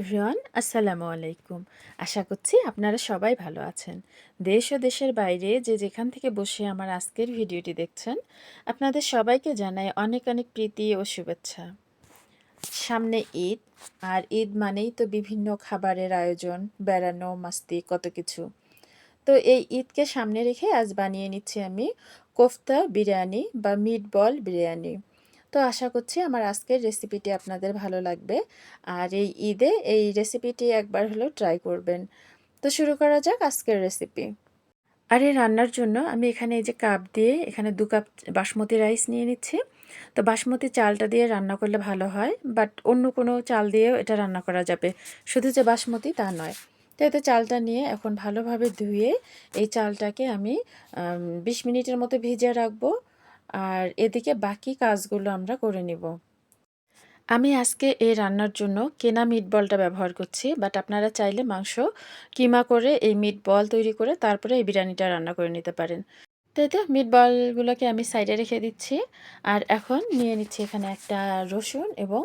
Everyone, আসসালামু আলাইকুম। আশা করছি আপনারা সবাই ভালো আছেন। দেশ ও দেশের বাইরে যে যেখান থেকে বসে আমার আজকের ভিডিওটি দেখছেন, আপনাদের সবাইকে জানাই অনেক অনেক প্রীতি ও শুভেচ্ছা। সামনে ঈদ, আর ঈদ মানেই তো বিভিন্ন খাবারের আয়োজন, বেড়ানো, মাস্তি, কত কিছু। তো এই ঈদকে সামনে রেখে আজ বানিয়ে নিচ্ছি আমি কোফতা বিরিয়ানি বা মিট বল বিরিয়ানি। তো আশা করছি আমার আজকের রেসিপিটি আপনাদের ভালো লাগবে। আর এই ঈদে এই রেসিপিটি একবার হলেও ট্রাই করবেন। তো শুরু করা যাক আজকের রেসিপি আর এই রান্নার জন্য আমি এখানে এই যে কাপ দিয়ে এখানে দু কাপ বাসমতি রাইস নিয়ে নিচ্ছি। তো বাসমতি চালটা দিয়ে রান্না করলে ভালো হয় বাট অন্য কোনো চাল দিয়েও এটা রান্না করা যাবে। শুধু যে বাসমতি তা নয়। তো এতে চালটা নিয়ে এখন ভালোভাবে ধুয়ে এই চালটাকে আমি, বিশ মিনিটের মতো ভিজিয়ে রাখব। আর এদিকে বাকি কাজগুলো আমরা করে নিব। আমি আজকে এই রান্নার জন্য কেনা মিট বলটা ব্যবহার করছি বাট আপনারা চাইলে মাংস কিমা করে এই মিট বল তৈরি করে তারপরে এই বিরিয়ানিটা রান্না করে নিতে পারেন। তো এতে বলগুলোকে আমি সাইডে রেখে দিচ্ছি, আর এখন নিয়ে নিচ্ছি এখানে একটা রসুন এবং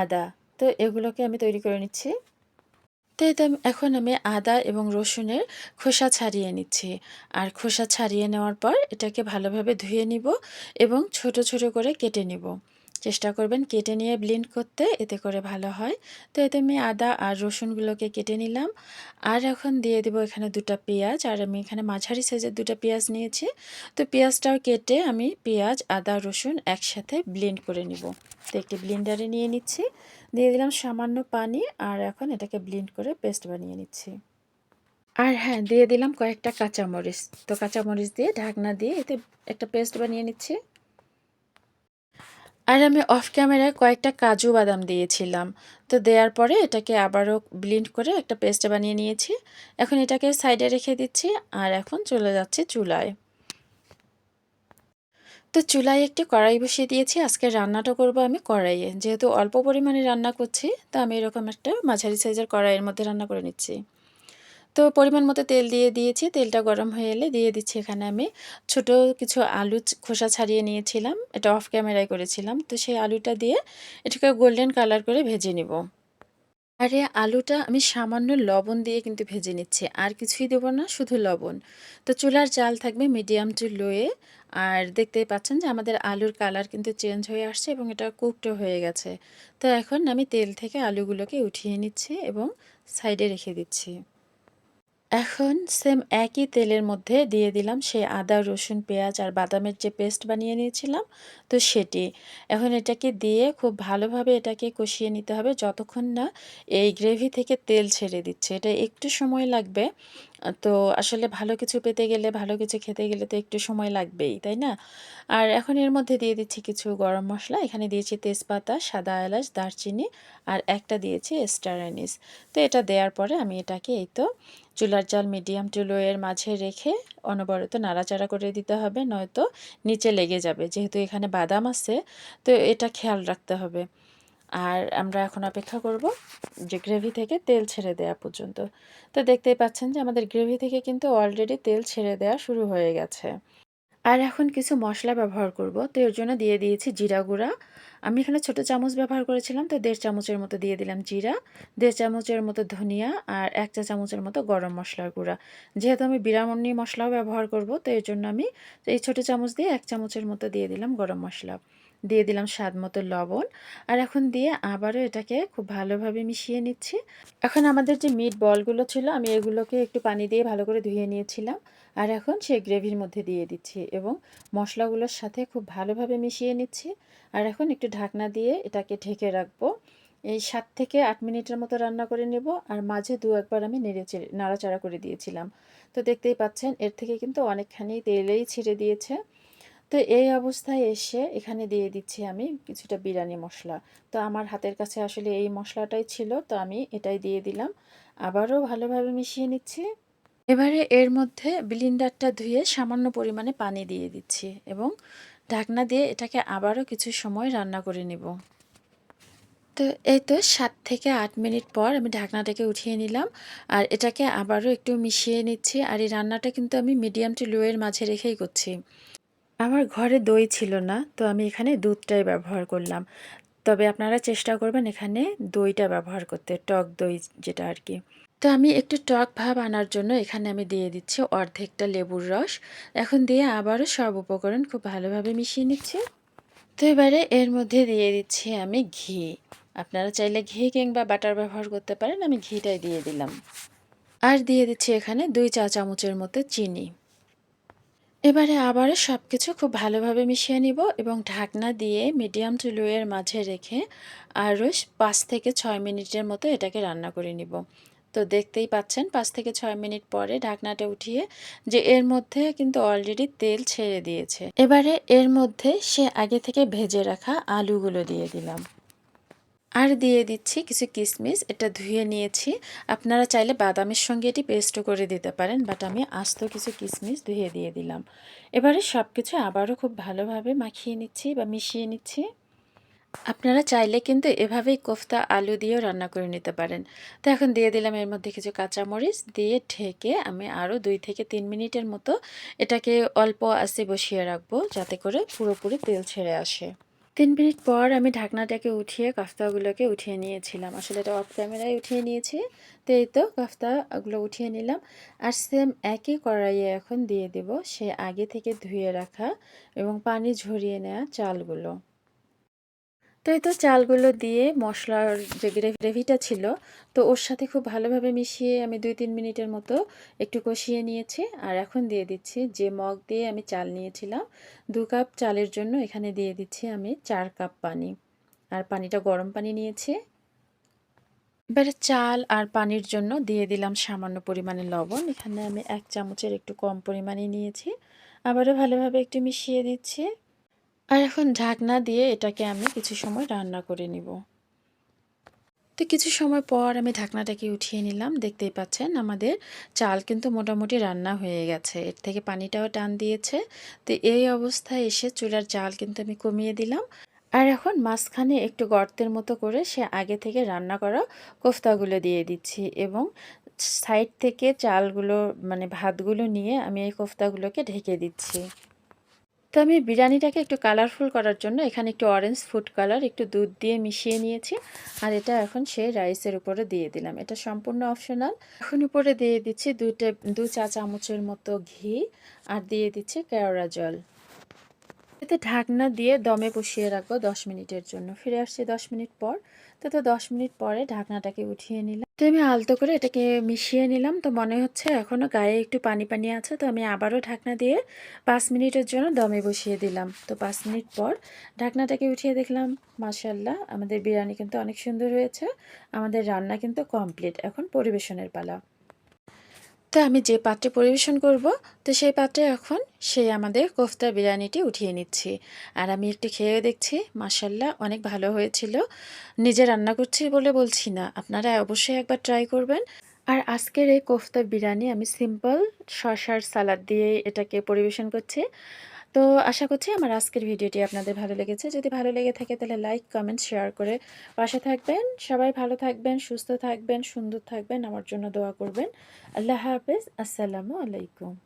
আদা। তো এগুলোকে আমি তৈরি করে নিচ্ছি। তো এখন আমি আদা এবং রসুনের খোসা ছাড়িয়ে নিচ্ছি। আর খোসা ছাড়িয়ে নেওয়ার পর এটাকে ভালোভাবে ধুয়ে নিব এবং ছোট ছোট করে কেটে নিব। চেষ্টা করবেন কেটে নিয়ে ব্লিন্ড করতে, এতে করে ভালো হয়। তো এতে আমি আদা আর রসুনগুলোকে কেটে নিলাম। আর এখন দিয়ে দেবো এখানে দুটা পেঁয়াজ। আর আমি এখানে মাঝারি সাইজের দুটা পেঁয়াজ নিয়েছি। তো পেঁয়াজটাও কেটে আমি পেঁয়াজ, আদা, রসুন একসাথে ব্লেন্ড করে নিব। তো একটি ব্লেন্ডারে নিয়ে নিচ্ছি। দিয়ে দিলাম সামান্য পানি। আর এখন এটাকে ব্লেন্ড করে পেস্ট বানিয়ে নিচ্ছি। আর হ্যাঁ দিয়ে দিলাম কয়েকটা কাঁচামরিচ। তো কাঁচামরিচ দিয়ে ঢাকনা দিয়ে এতে একটা পেস্ট বানিয়ে নিচ্ছি। আর আমি অফ ক্যামেরায় কয়েকটা কাজু বাদাম দিয়েছিলাম। তো দেওয়ার পরে এটাকে আবারও ব্লিন্ড করে একটা পেস্ট বানিয়ে নিয়েছি। এখন এটাকে সাইডে রেখে দিচ্ছি আর এখন চলে যাচ্ছে চুলায়। তো চুলায় একটি কড়াই বসিয়ে দিয়েছি। আজকে রান্নাটা করব আমি কড়াইয়ে। যেহেতু অল্প পরিমাণে রান্না করছি, তো আমি এরকম একটা মাঝারি সাইজের কড়াইয়ের মধ্যে রান্না করে নিচ্ছি। তো পরিমাণ মতো তেল দিয়ে দিয়েছি। তেলটা গরম হয়ে এলে দিয়ে দিচ্ছি এখানে আমি ছোট কিছু আলু খোসা ছাড়িয়ে নিয়েছিলাম। এটা অফ ক্যামেরায় করেছিলাম। তো সেই আলুটা দিয়ে এটাকে গোল্ডেন কালার করে ভেজে নিব। আর এই আলুটা আমি সামান্য লবণ দিয়ে কিন্তু ভেজে নিচ্ছি। আর কিছুই দেবো না, শুধু লবণ। তো চুলার জাল থাকবে মিডিয়াম টু লোয়ে আর দেখতেই পাচ্ছেন যে আমাদের আলুর কালার কিন্তু চেঞ্জ হয়ে আসছে এবং এটা কুকডও হয়ে গেছে। তো এখন আমি তেল থেকে আলুগুলোকে উঠিয়ে নিচ্ছি এবং সাইডে রেখে দিচ্ছি। এখন সেম একই তেলের মধ্যে দিয়ে দিলাম সেই আদা, রসুন, পেঁয়াজ আর বাদামের যে পেস্ট বানিয়ে নিয়েছিলাম, তো সেটি। এখন এটাকে দিয়ে খুব ভালোভাবে এটাকে কষিয়ে নিতে হবে যতক্ষণ না এই গ্রেভি থেকে তেল ছেড়ে দিচ্ছে। এটা একটু সময় লাগবে। তো আসলে ভালো কিছু পেতে গেলে, ভালো কিছু খেতে গেলে তো একটু সময় লাগবেই, তাই না? আর এখন এর মধ্যে দিয়ে দিচ্ছি কিছু গরম মশলা। এখানে দিয়েছি তেজপাতা, সাদা এলাচ, দারচিনি আর একটা দিয়েছি স্টার অ্যানিস। তো এটা দেওয়ার পরে আমি এটাকে এই তো চুলার জাল মিডিয়াম টু লোয়ের মাঝে রেখে অনবরত নাড়াচাড়া করে দিতে হবে, নয়তো নিচে লেগে যাবে। যেহেতু এখানে বাদাম আছে, তো এটা খেয়াল রাখতে হবে। আর আমরা এখন অপেক্ষা করব যে গ্রেভি থেকে তেল ছেড়ে দেওয়া পর্যন্ত। তো দেখতেই পাচ্ছেন যে আমাদের গ্রেভি থেকে কিন্তু অলরেডি তেল ছেড়ে দেওয়া শুরু হয়ে গেছে। আর এখন কিছু মশলা ব্যবহার করব। তো এর জন্য দিয়ে দিয়েছি জিরা গুঁড়া। আমি এখানে ছোট চামচ ব্যবহার করেছিলাম, তো দেড় চামচের মতো দিয়ে দিলাম জিরা, দেড় চামচের মতো ধনিয়া আর এক চা চামচের মতো গরম মশলার গুঁড়া। যেহেতু আমি বিরামনি মশলাও ব্যবহার করব, তো এর জন্য আমি এই ছোট চামচ দিয়ে এক চামচের মতো দিয়ে দিলাম গরম মশলা। দিয়ে দিলাম স্বাদ মতো লবণ। আর এখন দিয়ে আবারও এটাকে খুব ভালোভাবে মিশিয়ে নিচ্ছি। এখন আমাদের যে মিট বলগুলো ছিল, আমি এগুলোকে একটু পানি দিয়ে ভালো করে ধুয়ে নিয়েছিলাম। আর এখন সেই গ্রেভির মধ্যে দিয়ে দিচ্ছি এবং মশলাগুলোর সাথে খুব ভালোভাবে মিশিয়ে নিচ্ছি। আর এখন একটু ঢাকনা দিয়ে এটাকে ঢেকে রাখব। এই সাত থেকে আট মিনিটের মতো রান্না করে নেব। আর মাঝে দু একবার আমি নেড়ে নাড়াচাড়া করে দিয়েছিলাম। তো দেখতেই পাচ্ছেন, এর থেকে কিন্তু অনেকখানি তেলেই ছিঁড়ে দিয়েছে। তো এই অবস্থায় এসে এখানে দিয়ে দিচ্ছি আমি কিছুটা বিরিয়ানি মশলা। তো আমার হাতের কাছে আসলে এই মশলাটাই ছিল, তো আমি এটাই দিয়ে দিলাম। আবারও ভালোভাবে মিশিয়ে নিচ্ছি। এবারে এর মধ্যে ব্লিন্ডারটা ধুয়ে সামান্য পরিমাণে পানি দিয়ে দিচ্ছি এবং ঢাকনা দিয়ে এটাকে আবারও কিছু সময় রান্না করে নেব। তো এই তো সাত থেকে আট মিনিট পর আমি ঢাকনাটাকে উঠিয়ে নিলাম আর এটাকে আবারও একটু মিশিয়ে নিচ্ছি। আর এই রান্নাটা কিন্তু আমি মিডিয়াম টু লোয়ের মাঝে রেখেই করছি। আমার ঘরে দই ছিল না, তো আমি এখানে দুধটাই ব্যবহার করলাম। তবে আপনারা চেষ্টা করবেন এখানে দইটা ব্যবহার করতে, টক দই যেটা আর কি। তো আমি একটু টক ভাব আনার জন্য এখানে আমি দিয়ে দিচ্ছি অর্ধেকটা লেবুর রস। এখন দিয়ে আবারও সব উপকরণ খুব ভালোভাবে মিশিয়ে নিচ্ছি। তো এবারে এর মধ্যে দিয়ে দিচ্ছি আমি ঘি। আপনারা চাইলে ঘি কিংবা বাটার ব্যবহার করতে পারেন, আমি ঘিটাই দিয়ে দিলাম। আর দিয়ে দিচ্ছি এখানে দুই চা চামচের মতো চিনি। এবারে আবারও সব কিছু খুব ভালোভাবে মিশিয়ে নিব এবং ঢাকনা দিয়ে মিডিয়াম টু লোয়ের মাঝে রেখে আরও পাঁচ থেকে ছয় মিনিটের মতো এটাকে রান্না করে নিব। তো দেখতেই পাচ্ছেন, পাঁচ থেকে ছয় মিনিট পরে ঢাকনাটা উঠিয়ে যে এর মধ্যে কিন্তু অলরেডি তেল ছেড়ে দিয়েছে। এবারে এর মধ্যে সে আগে থেকে ভেজে রাখা আলুগুলো দিয়ে দিলাম। আর দিয়ে দিচ্ছি কিছু কিশমিশ এটা ধুয়ে নিয়েছি। আপনারা চাইলে বাদামের সঙ্গে এটি পেস্টও করে দিতে পারেন বাট আমি আস্ত কিছু কিশমিশ ধুয়ে দিয়ে দিলাম। এবারে সব কিছু আবারও খুব ভালোভাবে মাখিয়ে নিচ্ছি বা মিশিয়ে নিচ্ছি। আপনারা চাইলে কিন্তু এভাবেই কোফতা আলু দিয়েও রান্না করে নিতে পারেন। তো এখন দিয়ে দিলাম এর মধ্যে কিছু কাঁচামরিচ, দিয়ে ঢেকে আমি আরও দুই থেকে তিন মিনিটের মতো এটাকে অল্প আসে বসিয়ে রাখব, যাতে করে পুরোপুরি তেল ছেড়ে আসে। তিন মিনিট পর আমি ঢাকনাটাকে উঠিয়ে কাফতাগুলোকে উঠিয়ে নিয়েছিলাম। আসলে এটা অফ ক্যামেরায় উঠিয়ে নিয়েছি। তো এই তো কাফতাগুলো উঠিয়ে নিলাম। আর সেম একই কড়াইয়ে এখন দিয়ে দেব সে আগে থেকে ধুয়ে রাখা এবং পানি ঝরিয়ে নেওয়া চালগুলো। তো এই তো চালগুলো দিয়ে মশলার যে গ্রেভিটা ছিল, তো ওর সাথে খুব ভালোভাবে মিশিয়ে আমি দুই তিন মিনিটের মতো একটু কষিয়ে নিয়েছি। আর এখন দিয়ে দিচ্ছি যে মগ দিয়ে আমি চাল নিয়েছিলাম, দু কাপ চালের জন্য এখানে দিয়ে দিচ্ছি আমি চার কাপ পানি। আর পানিটা গরম পানি নিয়েছি। এবারে চাল আর পানির জন্য দিয়ে দিলাম সামান্য পরিমাণে লবণ। এখানে আমি এক চামচের একটু কম পরিমাণে নিয়েছি। আবারও ভালোভাবে একটু মিশিয়ে দিচ্ছি। আর এখন ঢাকনা দিয়ে এটাকে আমি কিছু সময় রান্না করে নিব। তো কিছু সময় পর আমি ঢাকনাটাকে উঠিয়ে নিলাম। দেখতেই পাচ্ছেন আমাদের চাল কিন্তু মোটামুটি রান্না হয়ে গেছে। এর থেকে পানিটাও টান দিয়েছে। তো এই অবস্থায় এসে চুলার জাল কিন্তু আমি কমিয়ে দিলাম। আর এখন মাঝখানে একটু গর্তের মতো করে সে আগে থেকে রান্না করা কোফতাগুলো দিয়ে দিচ্ছি এবং সাইড থেকে চালগুলো মানে ভাতগুলো নিয়ে আমি এই কোফতাগুলোকে ঢেকে দিচ্ছি। তো আমি বিরিয়ানিটাকে একটু কালারফুল করার জন্য এখানে একটু অরেঞ্জ ফুড কালার একটু দুধ দিয়ে মিশিয়ে নিয়েছি। আর এটা এখন সেই রাইসের উপরে দিয়ে দিলাম। এটা সম্পূর্ণ অপশনাল এখন উপরে দিয়ে দিচ্ছি দুটো দু চা চামচের মতো ঘি। আর দিয়ে দিচ্ছি কেওড়া জল। এতে ঢাকনা দিয়ে দমে বসিয়ে রাখব দশ মিনিটের জন্য। ফিরে আসছি দশ মিনিট পর। তো তো দশ মিনিট পরে ঢাকনাটাকে উঠিয়ে নিলাম। তো আমি আলতো করে এটাকে মিশিয়ে নিলাম। তো মনে হচ্ছে এখনও গায়ে একটু পানি পানি আছে। তো আমি আবারও ঢাকনা দিয়ে পাঁচ মিনিটের জন্য দমে বসিয়ে দিলাম। তো পাঁচ মিনিট পর ঢাকনাটাকে উঠিয়ে দেখলাম মাসাল্লাহ আমাদের বিরিয়ানি কিন্তু অনেক সুন্দর হয়েছে। আমাদের রান্না কিন্তু কমপ্লিট। এখন পরিবেশনের পালা। তো আমি যে পাত্রে পরিবেশন করব, তো সেই পাত্রে এখন সেই আমাদের কোফতা বিরিয়ানিটি উঠিয়ে নিচ্ছি। আর আমি একটু খেয়ে দেখছি মাসাল্লাহ অনেক ভালো হয়েছিল। নিজে রান্না করছি বলে বলছি না, আপনারা অবশ্যই একবার ট্রাই করবেন। আর আজকের এই কোফতা বিরিয়ানি আমি সিম্পল শসার সালাদ দিয়ে এটাকে পরিবেশন করছি। তো আশা করছি আমার আজকের ভিডিওটি আপনাদের ভালো লেগেছে। যদি ভালো লেগে থাকে তাহলে লাইক, কমেন্ট, শেয়ার করে পাশে থাকবেন। সবাই ভালো থাকবেন, সুস্থ থাকবেন, সুন্দর থাকবেন। আমার জন্য দোয়া করবেন। আল্লাহ হাফেজ। আসসালামু আলাইকুম।